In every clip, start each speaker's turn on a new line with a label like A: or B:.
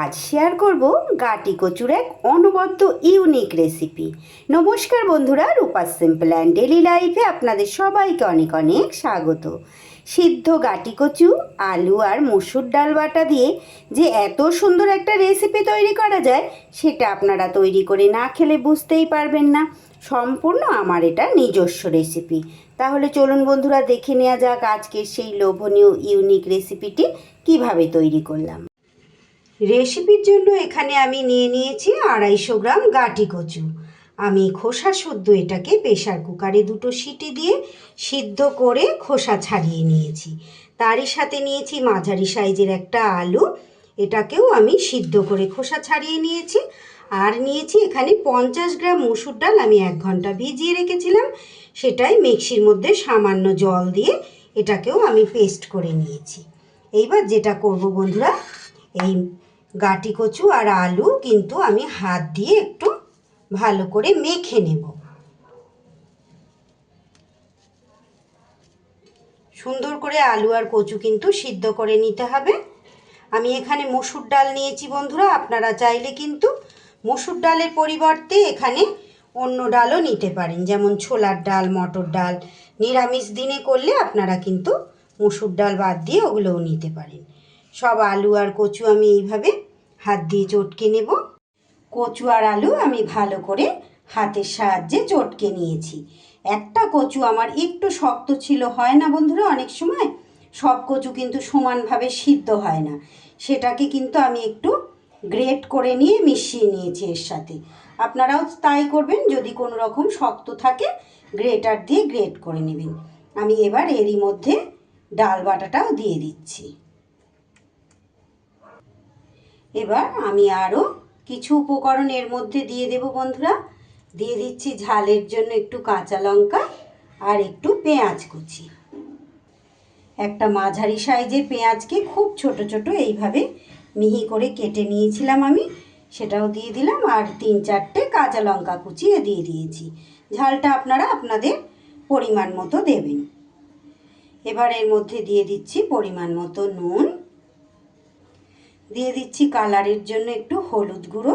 A: আজ শেয়ার করব গাটি কচুর এক অনবদ্য ইউনিক রেসিপি নমস্কার বন্ধুরা রূপা সিম্পল অ্যান্ড ডেলি লাইফে আপনাদের সবাইকে অনেক অনেক স্বাগত। সিদ্ধ গাটি কচু, আলু আর মুসুর ডাল বাটা দিয়ে যে এত সুন্দর একটা রেসিপি তৈরি করা যায়, সেটা আপনারা তৈরি করে না খেলে বুঝতেই পারবেন না। সম্পূর্ণ আমার এটা নিজস্ব রেসিপি তাহলে চলুন বন্ধুরা, দেখে নেওয়া যাক আজকের সেই লোভনীয় ইউনিক রেসিপিটি কীভাবে তৈরি করলাম। রেসিপির জন্য এখানে আমি নিয়ে নিয়েছি আড়াইশো গ্রাম গাটি কচু। আমি খোসা শুদ্ধ এটাকে প্রেশার কুকারে দুটো সিটি দিয়ে সিদ্ধ করে খোসা ছাড়িয়ে নিয়েছি। তারই সাথে নিয়েছি মাঝারি সাইজের একটা আলু। এটাকেও আমি সিদ্ধ করে খোসা ছাড়িয়ে নিয়েছি। আর নিয়েছি এখানে পঞ্চাশ গ্রাম মুসুর ডাল আমি এক ঘণ্টা ভিজিয়ে রেখেছিলাম। সেটাই মিক্সির মধ্যে সামান্য জল দিয়ে এটাকেও আমি পেস্ট করে নিয়েছি। এইবার যেটা করব বন্ধুরা, এই গাটি কচু আর আলু কিন্তু আমি হাত দিয়ে একটু ভালো করে মেখে নেব। সুন্দর করে আলু আর কচু কিন্তু সিদ্ধ করে নিতে হবে। আমি এখানে মসুর ডাল নিয়েছি বন্ধুরা, আপনারা চাইলে কিন্তু মসুর ডালের পরিবর্তে এখানে অন্য ডালও নিতে পারেন, যেমন ছোলার ডাল, মটর ডাল, নিরামিষ দিনে করলে আপনারা কিন্তু মসুর ডাল বাদ দিয়ে ওগুলোও নিতে পারেন। সব আলু আর কচু আমি এইভাবে হাত দিয়ে চটকে নেব। কচু আর আলু আমি ভালো করে হাতের সাহায্যে চটকে নিয়েছি। একটা কচু আমার একটু শক্ত ছিল, হয় না বন্ধুরা? অনেক সময় সব কচু কিন্তু সমানভাবে সিদ্ধ হয় না। সেটাকে কিন্তু আমি একটু গ্রেট করে নিয়ে মিশিয়ে নিয়েছি এর সাথে। আপনারাও তাই করবেন, যদি কোনো রকম শক্ত থাকে, গ্রেটার দিয়ে গ্রেট করে নেবেন। আমি এবার এরই মধ্যে ডাল বাটাটাও দিয়ে দিচ্ছি। এবার আমি আরও কিছু উপকরণ এর মধ্যে দিয়ে দেব বন্ধুরা। দিয়ে দিচ্ছি ঝালের জন্য একটু কাঁচা লঙ্কা আর একটু পেঁয়াজ কুচি। একটা মাঝারি সাইজের পেঁয়াজকে খুব ছোট ছোট এইভাবে মিহি করে কেটে নিয়েছিলাম আমি। সেটাও দিয়ে দিলাম আর তিন চারটে কাঁচা লঙ্কা কুচিয়ে দিয়ে দিয়েছি। ঝালটা আপনারা আপনাদের পরিমাণ মতো দেবেন। এবার এর মধ্যে দিয়ে দিচ্ছি পরিমাণ মতো নুন। দিয়ে দিচ্ছি কালারের জন্য একটু হলুদ গুঁড়ো,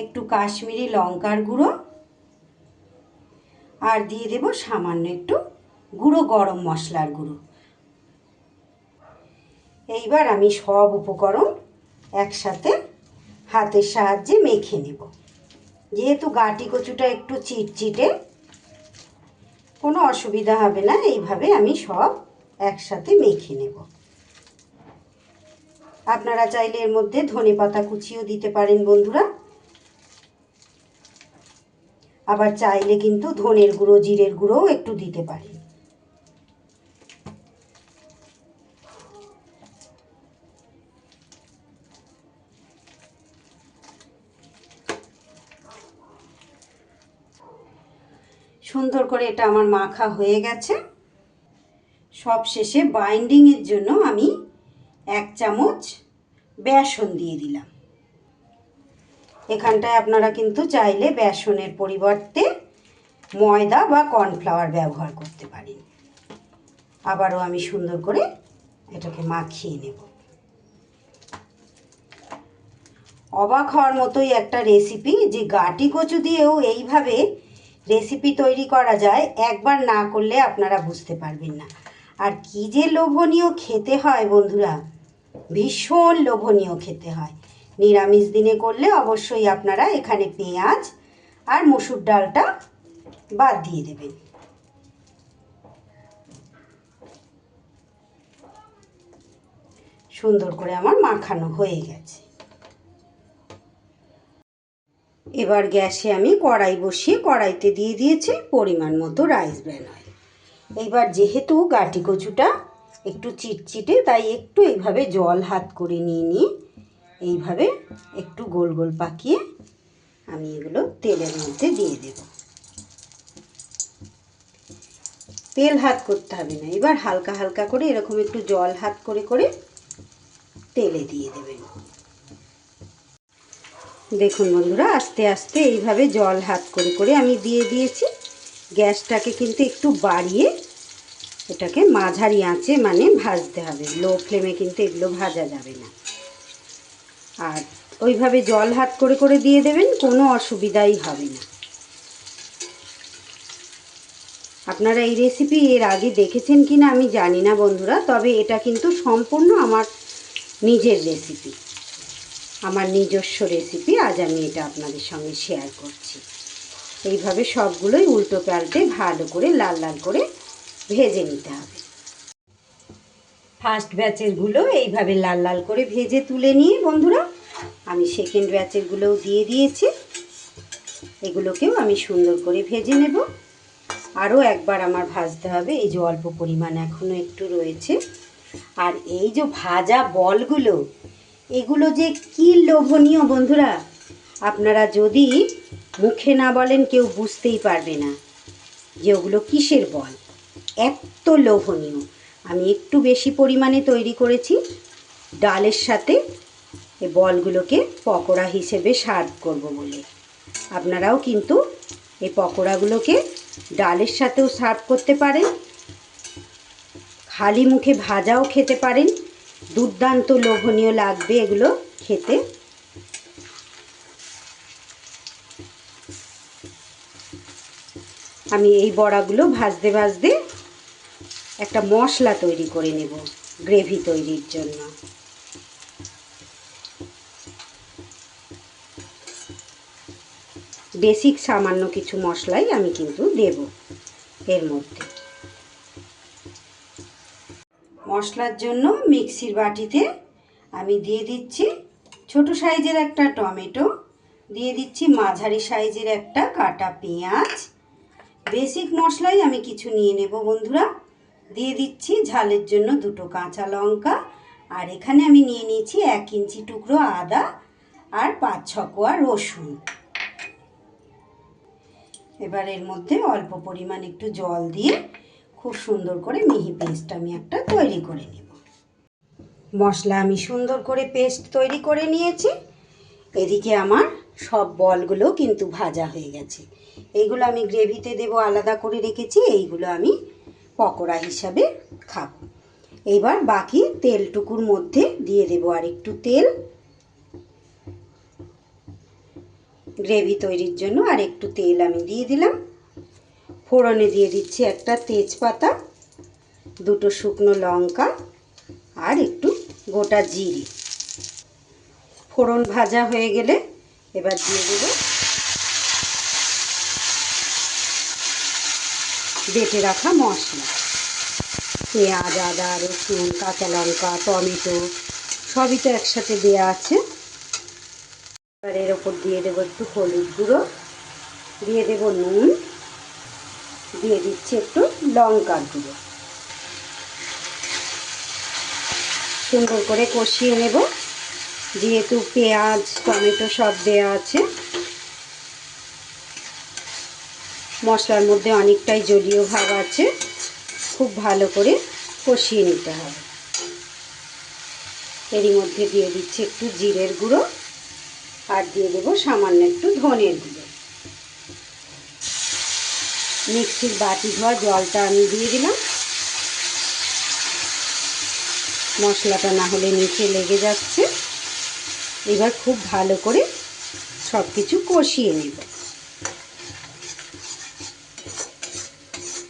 A: একটু কাশ্মীরি লঙ্কার গুঁড়ো, আর দিয়ে দেব সামান্য একটু গুঁড়ো গরম মশলার গুঁড়ো। এইবার আমি সব উপকরণ একসাথে হাতের সাহায্যে মেখে নেব। যেহেতু গাটি কচুটা একটু চিটচিটে, কোনো অসুবিধা হবে না, এইভাবে আমি সব একসাথে মেখে নেব। আপনারা চাইলে এর মধ্যে ধনে পাতা কুচিও দিতে পারেন, বন্ধুরা। আবার চাইলে কিন্তু ধনের গুঁড়ো, জিরের গুঁড়োও একটু দিতে পারেন। সুন্দর করে এটা আমার মাখা হয়ে গেছে। সব শেষে বাইন্ডিংয়ের জন্য আমি এক চামচ বেসন দিয়ে দিলাম। এখানটায় আপনারা কিন্তু চাইলে বেসনের পরিবর্তে ময়দা বা কর্নফ্লাওয়ার ব্যবহার করতে পারেন। আবারও আমি সুন্দর করে এটাকে মাখিয়ে নেব। অবাক হওয়ার মতোই একটা রেসিপি যে গাটি কচু দিয়েও এইভাবে রেসিপি তৈরি করা যায়, একবার না করলে আপনারা বুঝতে পারবেন না। আর কী যে লোভনীয় খেতে হয় বন্ধুরা ভীষণ লোভনীয় খেতে হয়। নিরামিষ দিনে করলে অবশ্যই আপনারা এখানে পেঁয়াজ আর মসুর ডালটা বাদ দিয়ে দেবেন। সুন্দর করে আমার মাখানো হয়ে গেছে। এবার গ্যাসে আমি কড়াই বসিয়ে কড়াইতে দিয়ে দিয়েছি পরিমাণ মতো রাইস ব্র্যান অয়েল। এইবার যেহেতু গাটি কচুটা একটু চিটচিটে, তাই একটু এইভাবে জল হাত করে নিয়ে নিয়ে এইভাবে একটু গোল গোল পাকিয়ে আমি এগুলো তেলের মধ্যে দিয়ে দেব। তেল হাত করতে হবে না। এবার হালকা হালকা করে এরকম একটু জল হাত করে করে তেলে দিয়ে দেবেন। দেখুন বন্ধুরা, আস্তে আস্তে এইভাবে জল হাত করে করে আমি দিয়ে দিয়েছি। গ্যাসটাকে কিন্তু একটু বাড়িয়ে এটাকে মাঝারি আঁচে মানে ভাজতে হবে। লো ফ্লেমে কিন্তু এগুলো ভাজা যাবে না। আর ওইভাবে জল হাত করে করে দিয়ে দেবেন, কোনো অসুবিধাই হবে না। আপনারা এই রেসিপি এর আগে দেখেছেন কি না আমি জানি না বন্ধুরা, তবে এটা কিন্তু সম্পূর্ণ আমার নিজের রেসিপি আমার নিজস্ব রেসিপি আজ আমি এটা আপনাদের সঙ্গে শেয়ার করছি। এইভাবে সবগুলোই উল্টো পাল্টে ভালো করে, লাল লাল করে ভেজে নিতে হবে। ফার্স্ট ব্যাচেরগুলো এইভাবে লাল লাল করে ভেজে তুলে নিয়ে, বন্ধুরা, আমি সেকেন্ড ব্যাচেরগুলোও দিয়ে দিয়েছি। এগুলোকেও আমি সুন্দর করে ভেজে নেব। আরও একবার আমার ভাজতে হবে, এই যে অল্প পরিমাণ এখনও একটু রয়েছে। আর এই যে ভাজা বলগুলো, এগুলো যে কি লোভনীয়, বন্ধুরা! আপনারা যদি মুখে না বলেন, কেউ বুঝতেই পারবে না যে ওগুলো কিসের বল। এত লোভনীয়। আমি একটু বেশি পরিমাণে তৈরি করেছি ডালের সাথে এই বলগুলোকে পকোড়া হিসেবে সার্ভ করব বলে। আপনারাও কিন্তু এই পকোড়াগুলোকে ডালের সাথেও সার্ভ করতে পারেন, খালি মুখে ভাজাও খেতে পারেন, দুর্দান্ত লোভনীয় লাগবে এগুলো খেতে। আমি এই বড়াগুলো ভাজতে ভাজতে একটা মশলা তৈরি করে নেব, গ্রেভি তৈরির জন্য। বেসিক সামান্য কিছু মশলাই আমি কিন্তু দেব এর মধ্যে। মশলার জন্য মিক্সির বাটিতে আমি দিয়ে দিচ্ছি ছোট সাইজের একটা টমেটো, দিয়ে দিচ্ছি মাঝারি সাইজের একটা কাটা পেঁয়াজ। বেসিক মশলাই আমি কিছু নিয়ে নেব বন্ধুরা। দিয়ে দিচ্ছি ঝালের জন্য দুটো কাঁচা লঙ্কা। আর এখানে আমি নিয়ে নিয়েছি এক ইঞ্চি টুকরো আদা আর পাঁচ ছকোয়া রসুন। এবার এর মধ্যে অল্প পরিমাণ একটু জল দিয়ে খুব সুন্দর করে মিহি পেস্ট আমি একটা তৈরি করে নেব। মশলা আমি সুন্দর করে পেস্ট তৈরি করে নিয়েছি। এদিকে আমার সব বলগুলো কিন্তু ভাজা হয়ে গেছে। এইগুলো আমি গ্রেভিতে দেব, আলাদা করে রেখেছি, এইগুলো আমি পকোড়া হিসাবে খাব। এবার বাকি তেলটুকুর মধ্যে দিয়ে দেব আর একটু তেল। গ্রেভি তৈরির জন্য আর একটু তেল আমি দিয়ে দিলাম। ফোড়নে দিয়ে দিচ্ছি একটা তেজপাতা, দুটো শুকনো লঙ্কা আর একটু গোটা জিরে। ফোড়ন ভাজা হয়ে গেলে এবার দিয়ে দেব বেটে রাখা মশলা। পেঁয়াজ, আদা, রসুন, কাঁচা লঙ্কা, টমেটো, সবই তো একসাথে দেওয়া আছে। এবার এর ওপর দিয়ে দেবো একটু হলুদ গুঁড়ো, দিয়ে দেব নুন, দিয়ে দিচ্ছি একটু লঙ্কার গুঁড়ো। সুন্দর করে কষিয়ে নেব। যেহেতু পেঁয়াজ, টমেটো সব দেওয়া আছে মশলার মধ্যে অনেকটাই জলীয় ভাব আছে। খুব ভালো করে কষিয়ে নিতে হবে। এরই মধ্যে দিয়ে দিচ্ছি একটু জিরের গুঁড়ো আর দিয়ে দেবো সামান্য একটু ধনের গুঁড়ো। মিক্সির বাটি ধোয়া জলটা আমি দিয়ে দিলাম। মশলাটা না হলে নিচে লেগে যাচ্ছে। এবার খুব ভালো করে সব কিছু কষিয়ে নেব।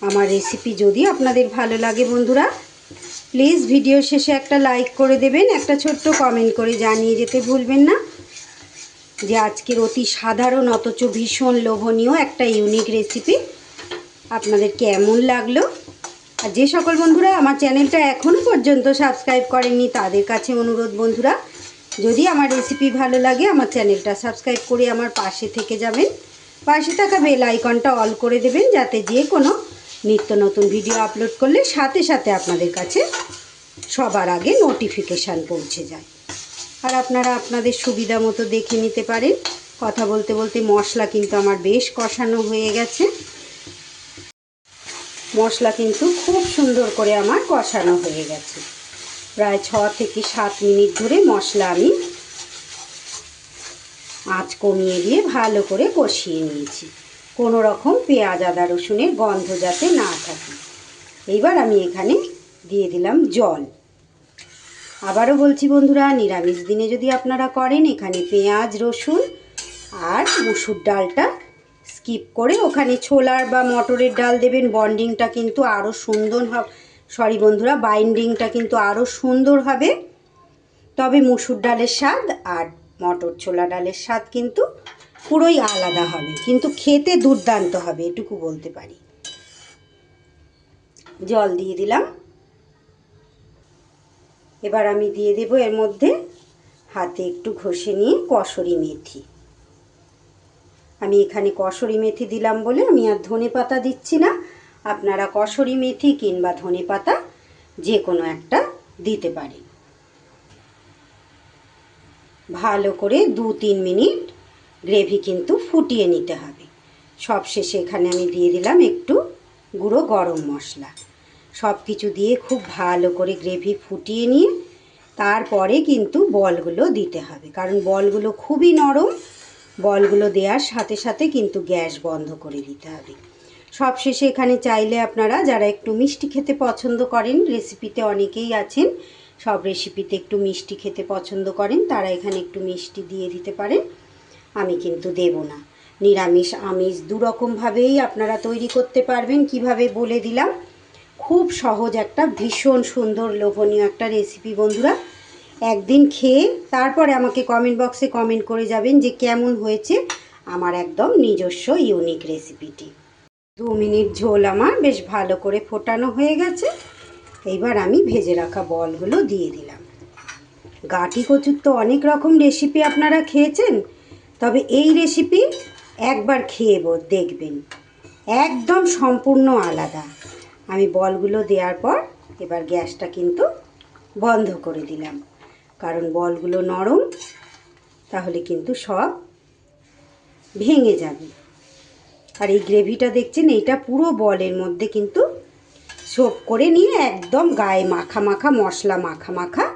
A: আমার রেসিপি যদি আপনাদের ভালো লাগে বন্ধুরা প্লিজ ভিডিও শেষে একটা লাইক করে দেবেন, একটা ছোট্ট কমেন্ট করে জানিয়ে যেতে ভুলবেন না। যে আজকের অতি সাধারণ, অথচ ভীষণ লোভনীয় একটা ইউনিক রেসিপি আপনাদের কেমন লাগল? আর যে সকল বন্ধুরা আমার চ্যানেলটা এখনও পর্যন্ত সাবস্ক্রাইব করেননি, তাদের কাছে অনুরোধ বন্ধুরা, যদি আমার রেসিপি ভালো লাগে, আমার চ্যানেলটা সাবস্ক্রাইব করে আমার পাশে থেকে যাবেন। পাশে থাকা বেল আইকনটা অল করে দেবেন, যাতে যে কোনো নিত্য নতুন ভিডিও আপলোড করলে সাথে সাথে আপনাদের কাছে সবার আগে নোটিফিকেশান পৌঁছে যায়। আর আপনারা আপনাদের সুবিধা মতো দেখে নিতে পারেন। কথা বলতে বলতে মশলা কিন্তু আমার বেশ কষানো হয়ে গেছে। মশলা কিন্তু খুব সুন্দর করে আমার কষানো হয়ে গেছে। প্রায় ছ থেকে সাত মিনিট ধরে মশলা আমি আঁচ কমিয়ে দিয়ে ভালো করে কষিয়ে নিয়েছি। কোনো রকম পেঁয়াজ, আদা, রসুনের গন্ধ যাতে না থাকে। এইবার আমি এখানে দিয়ে দিলাম জল। আবারও বলছি বন্ধুরা, নিরামিষ দিনে যদি আপনারা করেন, এখানে পেঁয়াজ, রসুন আর মুসুর ডালটা স্কিপ করে ওখানে ছোলার বা মটরের ডাল দেবেন। বন্ডিংটা কিন্তু আরও সুন্দর হবে, সরি বন্ধুরা, বাইন্ডিংটা কিন্তু আরও সুন্দর হবে। তবে মুসুর ডালের স্বাদ আর মটর ছোলা ডালের স্বাদ কিন্তু পুরোই আলাদা হবে, কিন্তু খেতে দুর্দান্ত হবে, এটুকু বলতে পারি। জল দিয়ে দিলাম। এবার আমি দিয়ে দেব এর মধ্যে হাতে একটু ঘষে নিয়ে কসরি মেথি। আমি এখানে কসরি মেথি দিলাম বলে আমি আর ধনে পাতা দিচ্ছি না। আপনারা কসরি মেথি কিংবা ধনে পাতা যে কোনো একটা দিতে পারেন। ভালো করে দু তিন মিনিট গ্রেভি কিন্তু ফুটিয়ে নিতে হবে। সব শেষে এখানে আমি দিয়ে দিলাম একটু গুঁড়ো গরম মশলা। সব কিছু দিয়ে খুব ভালো করে গ্রেভি ফুটিয়ে নিয়ে তারপরে কিন্তু বলগুলো দিতে হবে। কারণ বলগুলো খুবই নরম, বলগুলো দেওয়ার সাথে সাথে কিন্তু গ্যাস বন্ধ করে দিতে হবে। সব শেষে এখানে চাইলে আপনারা যারা একটু মিষ্টি খেতে পছন্দ করেন, রেসিপিতে অনেকেই আছেন, সব রেসিপিতে একটু মিষ্টি খেতে পছন্দ করেন, তারা এখানে একটু মিষ্টি দিয়ে দিতে পারেন। আমি কিন্তু দেব না। নিরামিষ, আমিষ দুরকমভাবেই আপনারা তৈরি করতে পারবেন। কীভাবে বলে দিলাম? খুব সহজ একটা, ভীষণ সুন্দর, লোভনীয় একটা রেসিপি বন্ধুরা। একদিন খেয়ে তারপরে আমাকে কমেন্ট বক্সে কমেন্ট করে যাবেন যে কেমন হয়েছে আমার একদম নিজস্ব ইউনিক রেসিপিটি দু মিনিট ঝোল আমার বেশ ভালো করে ফোটানো হয়ে গেছে। এইবার আমি ভেজে রাখা বলগুলো দিয়ে দিলাম। গাটি কচুর তো অনেক রকম রেসিপি আপনারা খেয়েছেন। তবে এই রেসিপি একবার খেয়ে দেখবেন। একদম সম্পূর্ণ আলাদা। আমি বলগুলো দেওয়ার পর এবার গ্যাসটা কিন্তু বন্ধ করে দিলাম। কারণ বলগুলো নরম, তাহলে কিন্তু সব ভেঙে যাবে। আর এই গ্রেভিটা দেখছেন, এইটা পুরো বলের মধ্যে কিন্তু সোপ করে নিয়ে একদম গায়ে মাখা মাখা, মশলা মাখা মাখা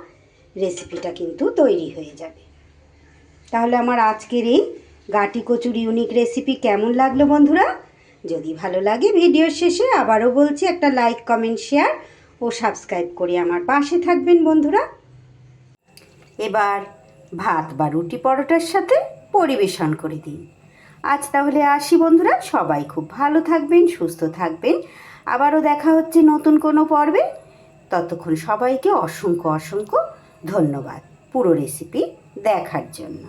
A: রেসিপিটা কিন্তু তৈরি হয়ে যাবে। তাহলে আমার আজকের এই গাটি কচুর ইউনিক রেসিপি কেমন লাগল বন্ধুরা? যদি ভালো লাগে ভিডিওর শেষে আবারও বলছি একটা লাইক কমেন্ট শেয়ার ও সাবস্ক্রাইব করে আমার পাশে থাকবেন বন্ধুরা। এবার ভাত বা রুটি পরোটার সাথে পরিবেশন করে দিন আজ তাহলে আসি বন্ধুরা, সবাই খুব ভালো থাকবেন, সুস্থ থাকবেন। আবারও দেখা হচ্ছে নতুন কোনো পর্বে। ততক্ষণ সবাইকে অসংখ্য অসংখ্য ধন্যবাদ পুরো রেসিপি দেখার জন্য।